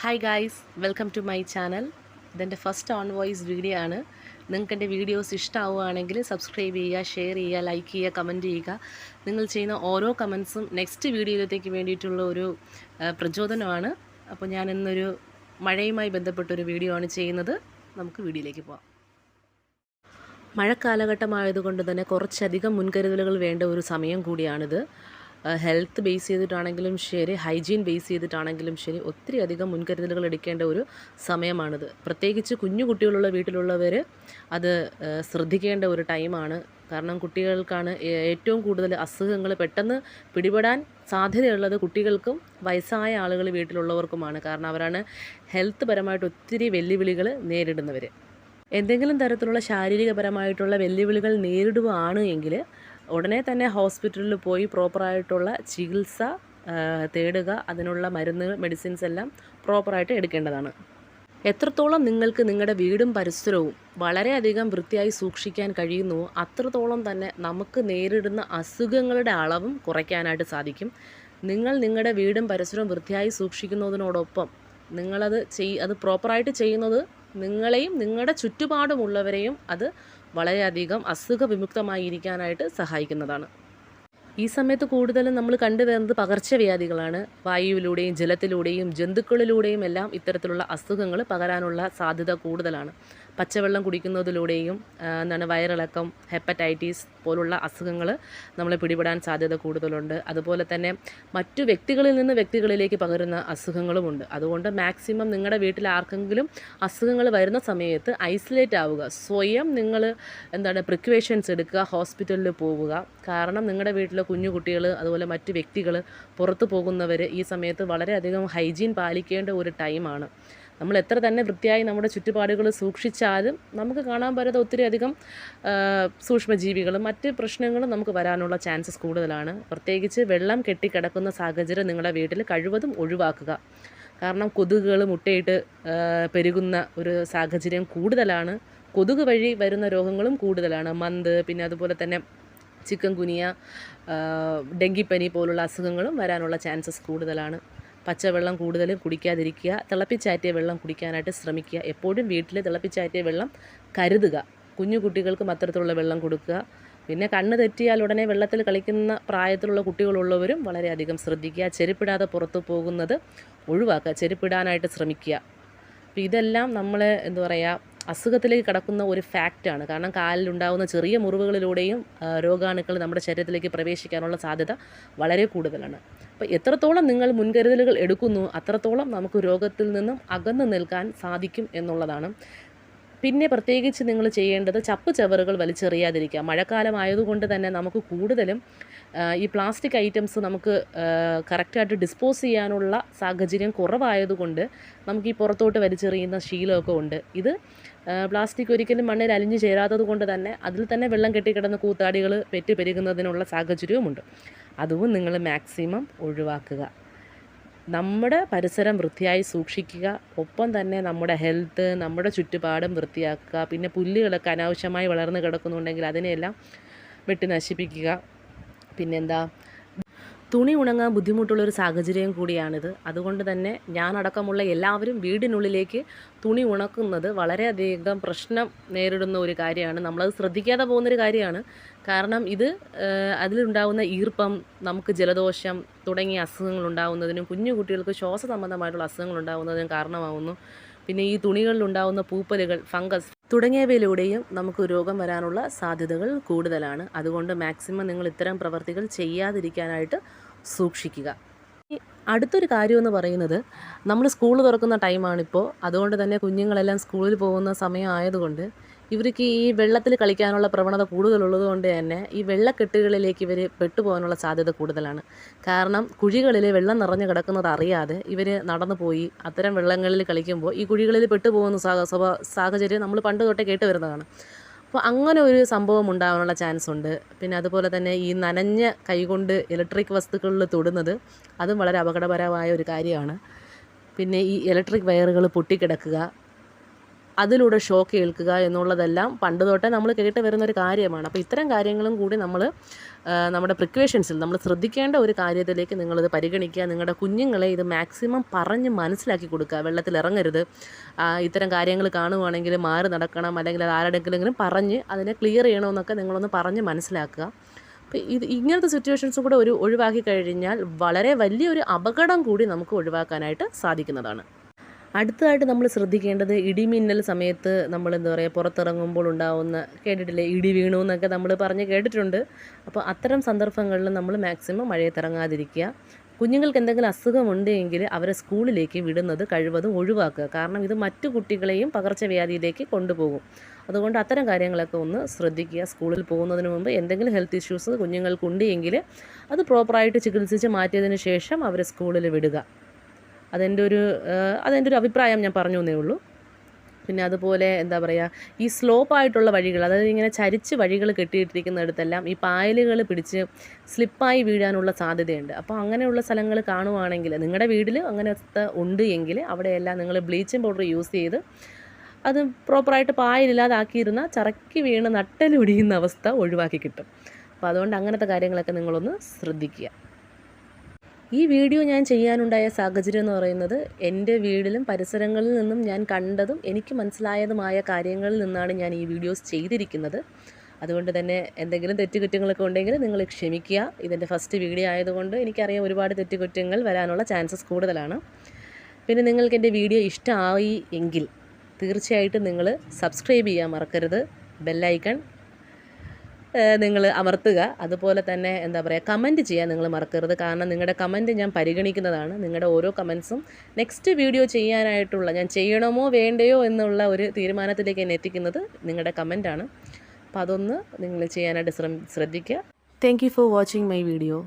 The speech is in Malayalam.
Hi guys welcome to my channel ഇതെന്റെ ഫസ്റ്റ് ഓൺ വോയിസ് വീഡിയോ ആണ്. നിങ്ങൾക്ക് എന്റെ വീഡിയോസ് ഇഷ്ടമാവുകയാണെങ്കിൽ സബ്സ്ക്രൈബ് ചെയ്യുക ഷെയർ ചെയ്യുക ലൈക്ക് ചെയ്യുക കമന്റ് ചെയ്യുക. നിങ്ങൾ ചെയ്യുന്ന ഓരോ കമൻസും നെക്സ്റ്റ് വീഡിയോയിലത്തേക്ക് വേണ്ടിയിട്ടുള്ള ഒരു പ്രചോദനമാണ്. അപ്പോൾ ഞാൻ ഇന്നൊരു മഴയുമായി ബന്ധപ്പെട്ടൊരു വീഡിയോ ആണ് ചെയ്യുന്നത്. നമുക്ക് വീഡിയോയിലേക്ക് പോവാം. മഴക്കാലഘട്ടമായതുകൊണ്ട് തന്നെ കുറച്ചധികം മുൻകരുതലുകൾ വേണ്ട ഒരു സമയം കൂടിയാണിത്. ഹെൽത്ത് ബേസ് ചെയ്തിട്ടാണെങ്കിലും ശരി ഹൈജീൻ ബേസ് ചെയ്തിട്ടാണെങ്കിലും ശരി ഒത്തിരി അധികം മുൻകരുതലുകൾ എടുക്കേണ്ട ഒരു സമയമാണിത്. പ്രത്യേകിച്ച് കുഞ്ഞു കുട്ടികളുള്ള വീട്ടിലുള്ളവർ അത് ശ്രദ്ധിക്കേണ്ട ഒരു ടൈമാണ് കാരണം കുട്ടികൾക്കാണ് ഏറ്റവും കൂടുതൽ അസുഖങ്ങൾ പെട്ടെന്ന് പിടിപെടാൻ സാധ്യതയുള്ളത് കുട്ടികൾക്കും വയസ്സായ ആളുകൾ വീട്ടിലുള്ളവർക്കുമാണ്. കാരണം അവരാണ് ഹെൽത്ത് പരമായിട്ട് ഒത്തിരി വെല്ലുവിളികൾ നേരിടുന്നവർ എന്തെങ്കിലും തരത്തിലുള്ള ശാരീരികപരമായിട്ടുള്ള വെല്ലുവിളികൾ നേരിടുകയാണ് എങ്കിൽ ഉടനെ തന്നെ ഹോസ്പിറ്റലിൽ പോയി പ്രോപ്പറായിട്ടുള്ള ചികിത്സ തേടുക അതിനുള്ള മരുന്ന് മെഡിസിൻസ് എല്ലാം പ്രോപ്പറായിട്ട് എടുക്കേണ്ടതാണ്. എത്രത്തോളം നിങ്ങൾക്ക് നിങ്ങളുടെ വീടും പരിസരവും വളരെയധികം വൃത്തിയായി സൂക്ഷിക്കാൻ കഴിയുന്നുവോ അത്രത്തോളം തന്നെ നമുക്ക് നേരിടുന്ന അസുഖങ്ങളുടെ അളവും കുറയ്ക്കാനായിട്ട് സാധിക്കും. നിങ്ങൾ നിങ്ങളുടെ വീടും പരിസരവും വൃത്തിയായി സൂക്ഷിക്കുന്നതിനോടൊപ്പം നിങ്ങളത് ചെയ് അത് പ്രോപ്പറായിട്ട് ചെയ്യുന്നത് നിങ്ങളെയും നിങ്ങളുടെ ചുറ്റുപാടുമുള്ളവരെയും അത് വളരെയധികം അസുഖ വിമുക്തമായിരിക്കാനായിട്ട് സഹായിക്കുന്നതാണ്. ഈ സമയത്ത് കൂടുതലും നമ്മൾ കണ്ടുവരുന്നത് പകർച്ചവ്യാധികളാണ്. വായുവിലൂടെയും ജലത്തിലൂടെയും ജന്തുക്കളിലൂടെയും എല്ലാം ഇത്തരത്തിലുള്ള അസുഖങ്ങൾ പകരാനുള്ള സാധ്യത കൂടുതലാണ്. പച്ചവെള്ളം കുടിക്കുന്നതിലൂടെയും എന്താണ് വയറിളക്കം ഹെപ്പറ്റൈറ്റിസ് പോലുള്ള അസുഖങ്ങൾ നമ്മളെ പിടിപെടാൻ സാധ്യത കൂടുതലുണ്ട്. അതുപോലെ തന്നെ മറ്റു വ്യക്തികളിൽ നിന്ന് വ്യക്തികളിലേക്ക് പകരുന്ന അസുഖങ്ങളുമുണ്ട് അതുകൊണ്ട് മാക്സിമം നിങ്ങളുടെ വീട്ടിൽ ആർക്കെങ്കിലും അസുഖങ്ങൾ വരുന്ന സമയത്ത് ഐസൊലേറ്റ് ആവുക സ്വയം നിങ്ങൾ എന്താണ് പ്രിക്വേഷൻസ് എടുക്കുക ഹോസ്പിറ്റലിൽ പോവുക. കാരണം നിങ്ങളുടെ വീട്ടിലെ കുഞ്ഞു കുട്ടികൾ അതുപോലെ മറ്റു വ്യക്തികൾ പുറത്തു പോകുന്നവർ ഈ സമയത്ത് വളരെയധികം ഹൈജീൻ പാലിക്കേണ്ട ഒരു ടൈമാണ്. നമ്മൾ എത്ര തന്നെ വൃത്തിയായി നമ്മുടെ ചുറ്റുപാടുകൾ സൂക്ഷിച്ചാലും നമുക്ക് കാണാൻ പറ്റാത്ത ഒത്തിരി അധികം സൂക്ഷ്മജീവികളും മറ്റ് പ്രശ്നങ്ങളും നമുക്ക് വരാനുള്ള ചാൻസസ് കൂടുതലാണ്. പ്രത്യേകിച്ച് വെള്ളം കെട്ടിക്കിടക്കുന്ന സാഹചര്യം നിങ്ങളുടെ വീട്ടിൽ കഴിവതും ഒഴിവാക്കുക. കാരണം കൊതുകുകൾ മുട്ടയിട്ട് പെരുകുന്ന ഒരു സാഹചര്യം കൂടുതലാണ്. കൊതുക് വഴി വരുന്ന രോഗങ്ങളും കൂടുതലാണ്. മന്ത് പിന്നെ അതുപോലെ തന്നെ ചിക്കൻ കുനിയ ഡെങ്കിപ്പനി പോലുള്ള അസുഖങ്ങളും വരാനുള്ള ചാൻസസ് കൂടുതലാണ്. പച്ചവെള്ളം കൂടുതൽ കുടിക്കാതിരിക്കുക തിളപ്പിച്ചാറ്റിയ വെള്ളം കുടിക്കാനായിട്ട് ശ്രമിക്കുക. എപ്പോഴും വീട്ടിൽ തിളപ്പിച്ചാറ്റിയ വെള്ളം കരുതുക. കുഞ്ഞു കുട്ടികൾക്ക് അത്തരത്തിലുള്ള വെള്ളം കൊടുക്കുക. പിന്നെ കണ്ണ് തെറ്റിയാൽ ഉടനെ വെള്ളത്തിൽ കളിക്കുന്ന പ്രായത്തിലുള്ള കുട്ടികളുള്ളവരും വളരെയധികം ശ്രദ്ധിക്കുക. ചെരുപ്പിടാതെ പുറത്തു പോകുന്നത് ഒഴിവാക്കുക. ചെരുപ്പിടാനായിട്ട് ശ്രമിക്കുക. അപ്പോൾ ഇതെല്ലാം നമ്മൾ എന്താ പറയുക അസുഖത്തിലേക്ക് കടക്കുന്ന ഒരു ഫാക്റ്റാണ് കാരണം കാലിലുണ്ടാകുന്ന ചെറിയ മുറിവുകളിലൂടെയും രോഗാണുക്കൾ നമ്മുടെ ശരീരത്തിലേക്ക് പ്രവേശിക്കാനുള്ള സാധ്യത വളരെ കൂടുതലാണ്. അപ്പോൾ എത്രത്തോളം നിങ്ങൾ മുൻകരുതലുകൾ എടുക്കുന്നു അത്രത്തോളം നമുക്ക് രോഗത്തിൽ നിന്നും അകന്നു നിൽക്കാൻ സാധിക്കും എന്നുള്ളതാണ് പിന്നെ പ്രത്യേകിച്ച് നിങ്ങൾ ചെയ്യേണ്ടത് ചപ്പ് ചവറുകൾ വലിച്ചെറിയാതിരിക്കുക. മഴക്കാലമായതുകൊണ്ട് തന്നെ നമുക്ക് കൂടുതലും ഈ പ്ലാസ്റ്റിക് ഐറ്റംസ് നമുക്ക് കറക്റ്റായിട്ട് ഡിസ്പോസ് ചെയ്യാനുള്ള സാഹചര്യം കുറവായതുകൊണ്ട് നമുക്ക് ഈ പുറത്തോട്ട് വലിച്ചെറിയുന്ന ശീലമൊക്കെ ഉണ്ട്. ഇത് പ്ലാസ്റ്റിക് ഒരിക്കലും മണ്ണിൽ അലിഞ്ഞു ചേരാത്തത് കൊണ്ട് തന്നെ അതിൽ തന്നെ വെള്ളം കെട്ടിക്കിടന്ന് കൂത്താടികൾ പെറ്റ് പെരുകുന്നതിനുള്ള സാഹചര്യവുമുണ്ട്. അതും നിങ്ങൾ മാക്സിമം ഒഴിവാക്കുക. നമ്മുടെ പരിസരം വൃത്തിയായി സൂക്ഷിക്കുക ഒപ്പം തന്നെ നമ്മുടെ ഹെൽത്ത് നമ്മുടെ ചുറ്റുപാടും വൃത്തിയാക്കുക പിന്നെ പുല്ലുകളൊക്കെ അനാവശ്യമായി വളർന്നു കിടക്കുന്നുണ്ടെങ്കിൽ അതിനെയെല്ലാം വെട്ടി നശിപ്പിക്കുക. പിന്നെന്താ? തുണി ഉണങ്ങാൻ ബുദ്ധിമുട്ടുള്ളൊരു സാഹചര്യം കൂടിയാണിത്. അതുകൊണ്ട് തന്നെ ഞാനടക്കമുള്ള എല്ലാവരും വീടിനുള്ളിലേക്ക് തുണി ഉണക്കുന്നത് വളരെയധികം പ്രശ്നം നേരിടുന്ന ഒരു കാര്യമാണ്. നമ്മളത് ശ്രദ്ധിക്കാതെ പോകുന്നൊരു കാര്യമാണ്. കാരണം ഇത് അതിലുണ്ടാകുന്ന ഈർപ്പം നമുക്ക് ജലദോഷം തുടങ്ങിയ അസുഖങ്ങൾ ഉണ്ടാകുന്നതിനും കുഞ്ഞു കുട്ടികൾക്ക് ശ്വാസ സംബന്ധമായിട്ടുള്ള അസുഖങ്ങൾ ഉണ്ടാകുന്നതിനും കാരണമാകുന്നു പിന്നെ ഈ തുണികളിലുണ്ടാകുന്ന പൂപ്പലുകൾ ഫംഗസ് തുടങ്ങിയവയിലൂടെയും നമുക്ക് രോഗം വരാനുള്ള സാധ്യതകൾ കൂടുതലാണ്. അതുകൊണ്ട് മാക്സിമം നിങ്ങൾ ഇത്തരം പ്രവർത്തികൾ ചെയ്യാതിരിക്കാനായിട്ട് സൂക്ഷിക്കുക. അടുത്തൊരു കാര്യമെന്ന് പറയുന്നത് നമ്മൾ സ്കൂൾ തുറക്കുന്ന ടൈമാണിപ്പോൾ. അതുകൊണ്ട് തന്നെ കുഞ്ഞുങ്ങളെല്ലാം സ്കൂളിൽ പോകുന്ന സമയമായതുകൊണ്ട് ഇവർക്ക് ഈ വെള്ളത്തിൽ കളിക്കാനുള്ള പ്രവണത കൂടുതലുള്ളത് കൊണ്ട് തന്നെ ഈ വെള്ളക്കെട്ടുകളിലേക്ക് ഇവർ പെട്ടുപോകാനുള്ള സാധ്യത കൂടുതലാണ്. കാരണം കുഴികളിൽ വെള്ളം നിറഞ്ഞു കിടക്കുന്നത് അറിയാതെ ഇവർ നടന്നു പോയി അത്തരം വെള്ളങ്ങളിൽ കളിക്കുമ്പോൾ ഈ കുഴികളിൽ പെട്ടുപോകുന്ന സാഹചര്യം നമ്മൾ പണ്ട് തൊട്ടേ കേട്ട് വരുന്നതാണ്. അപ്പോൾ അങ്ങനെ ഒരു സംഭവം ഉണ്ടാകാനുള്ള ചാൻസ് ഉണ്ട്. പിന്നെ അതുപോലെ തന്നെ ഈ നനഞ്ഞ കൈകൊണ്ട് ഇലക്ട്രിക് വസ്തുക്കളിൽ തൊടുന്നത് അതും വളരെ അപകടപരമായ ഒരു കാര്യമാണ്. പിന്നെ ഈ ഇലക്ട്രിക് വയറുകൾ പൊട്ടിക്കിടക്കുക അതിലൂടെ ഷോക്ക് കേൾക്കുക എന്നുള്ളതെല്ലാം പണ്ട് തൊട്ടേ നമ്മൾ കേട്ട് വരുന്നൊരു കാര്യമാണ്. അപ്പോൾ ഇത്തരം കാര്യങ്ങളും കൂടി നമ്മൾ നമ്മുടെ പ്രിക്വേഷൻസിൽ നമ്മൾ ശ്രദ്ധിക്കേണ്ട ഒരു കാര്യത്തിലേക്ക് നിങ്ങളിത് പരിഗണിക്കുക. നിങ്ങളുടെ കുഞ്ഞുങ്ങളെ ഇത് മാക്സിമം പറഞ്ഞ് മനസ്സിലാക്കി കൊടുക്കുക. വെള്ളത്തിൽ ഇറങ്ങരുത്. ഇത്തരം കാര്യങ്ങൾ കാണുവാണെങ്കിൽ മാറി നടക്കണം. അല്ലെങ്കിൽ അത് ആരുടെങ്കിലും പറഞ്ഞ് അതിനെ ക്ലിയർ ചെയ്യണമെന്നൊക്കെ നിങ്ങളൊന്ന് പറഞ്ഞ് മനസ്സിലാക്കുക. അപ്പോൾ ഇത് ഇങ്ങനത്തെ സിറ്റുവേഷൻസും കൂടെ ഒരു ഒഴിവാക്കി കഴിഞ്ഞാൽ വളരെ വലിയൊരു അപകടം കൂടി നമുക്ക് ഒഴിവാക്കാനായിട്ട് സാധിക്കുന്നതാണ്. അടുത്തതായിട്ട് നമ്മൾ ശ്രദ്ധിക്കേണ്ടത് ഇടിമിന്നൽ സമയത്ത് നമ്മൾ എന്താ പറയുക പുറത്തിറങ്ങുമ്പോൾ ഉണ്ടാവുന്ന കേട്ടിട്ടില്ലേ? ഇടി വീണു എന്നൊക്കെ നമ്മൾ പറഞ്ഞ് കേട്ടിട്ടുണ്ട്. അപ്പോൾ അത്തരം സന്ദർഭങ്ങളിൽ നമ്മൾ മാക്സിമം മഴയത്തിറങ്ങാതിരിക്കുക. കുഞ്ഞുങ്ങൾക്ക് എന്തെങ്കിലും അസുഖമുണ്ട് എങ്കിൽ അവരെ സ്കൂളിലേക്ക് വിടുന്നത് കഴിവതും ഒഴിവാക്കുക. കാരണം ഇത് മറ്റു കുട്ടികളെയും പകർച്ചവ്യാധിയിലേക്ക് കൊണ്ടുപോകും. അതുകൊണ്ട് അത്തരം കാര്യങ്ങളൊക്കെ ഒന്ന് ശ്രദ്ധിക്കുക. സ്കൂളിൽ പോകുന്നതിന് മുമ്പ് എന്തെങ്കിലും ഹെൽത്ത് ഇഷ്യൂസ് കുഞ്ഞുങ്ങൾക്കുണ്ട് എങ്കിൽ അത് പ്രോപ്പറായിട്ട് ചികിത്സിച്ച് മാറ്റിയതിന് ശേഷം അവരെ സ്കൂളിൽ വിടുക. അതെന്റെ ഒരു അതെന്റെ ഒരു അഭിപ്രായം ഞാൻ പറഞ്ഞു എന്നേ ഉള്ളൂ. പിന്നെ അതുപോലെ എന്താ പറയുക ഈ സ്ലോപ്പായിട്ടുള്ള വഴികൾ അതായത് ഇങ്ങനെ ചരിച്ച് വഴികൾ കെട്ടിയിട്ടിരിക്കുന്നിടത്തെല്ലാം ഈ പായലുകൾ പിടിച്ച് സ്ലിപ്പായി വീഴാനുള്ള സാധ്യതയുണ്ട്. അപ്പോൾ അങ്ങനെയുള്ള സ്ഥലങ്ങൾ കാണുവാണെങ്കിൽ നിങ്ങളുടെ വീട്ടിൽ അങ്ങനത്തെ ഉണ്ട് എങ്കിൽ അവിടെയെല്ലാം നിങ്ങൾ ബ്ലീച്ചിങ് പൗഡർ യൂസ് ചെയ്ത് അത് പ്രോപ്പറായിട്ട് പായലില്ലാതാക്കിയിരുന്ന ചറക്കി വീണ് നട്ടലൊടിയുന്ന അവസ്ഥ ഒഴിവാക്കി കിട്ടും. അപ്പോൾ അതുകൊണ്ട് അങ്ങനത്തെ കാര്യങ്ങളൊക്കെ നിങ്ങളൊന്ന് ശ്രദ്ധിക്കുക. ഈ വീഡിയോ ഞാൻ ചെയ്യാനുണ്ടായ സാഹചര്യം എന്ന് പറയുന്നത് എന്റെ വീടിലും പരിസരങ്ങളിൽ നിന്നും ഞാൻ കണ്ടതും എനിക്ക് മനസ്സിലായതുമായ കാര്യങ്ങളിൽ നിന്നാണ് ഞാൻ ഈ വീഡിയോസ് ചെയ്തിരിക്കുന്നത്. അതുകൊണ്ട് തന്നെ എന്തെങ്കിലും തെറ്റുകുറ്റങ്ങളൊക്കെ ഉണ്ടെങ്കിൽ നിങ്ങൾ ക്ഷമിക്കുക. ഇതിന്റെ ഫസ്റ്റ് വീഡിയോ ആയതുകൊണ്ട് എനിക്കറിയാം ഒരുപാട് തെറ്റുകുറ്റങ്ങൾ വരാനുള്ള ചാൻസസ് കൂടുതലാണ്. പിന്നെ നിങ്ങൾക്ക് എന്റെ വീഡിയോ ഇഷ്ടമായി എങ്കിൽ തീർച്ചയായിട്ടും നിങ്ങൾ സബ്സ്ക്രൈബ് ചെയ്യാൻ മറക്കരുത്. ബെല്ലൈക്കൺ നിങ്ങൾ അമർത്തുക. അതുപോലെ തന്നെ എന്താ പറയുക കമന്റ് ചെയ്യാൻ നിങ്ങൾ മറക്കരുത്. കാരണം നിങ്ങളുടെ കമന്റ് ഞാൻ പരിഗണിക്കുന്നതാണ്. നിങ്ങളുടെ ഓരോ കമൻസും നെക്സ്റ്റ് വീഡിയോ ചെയ്യാനായിട്ടുള്ള ഞാൻ ചെയ്യണമോ വേണ്ടയോ എന്നുള്ള ഒരു തീരുമാനത്തിലേക്ക് എന്നെ എത്തിക്കുന്നത് നിങ്ങളുടെ കമന്റാണ് അപ്പോൾ അതൊന്ന് നിങ്ങൾ ചെയ്യാനായിട്ട് ശ്രദ്ധിക്കുക. Thank for watching my video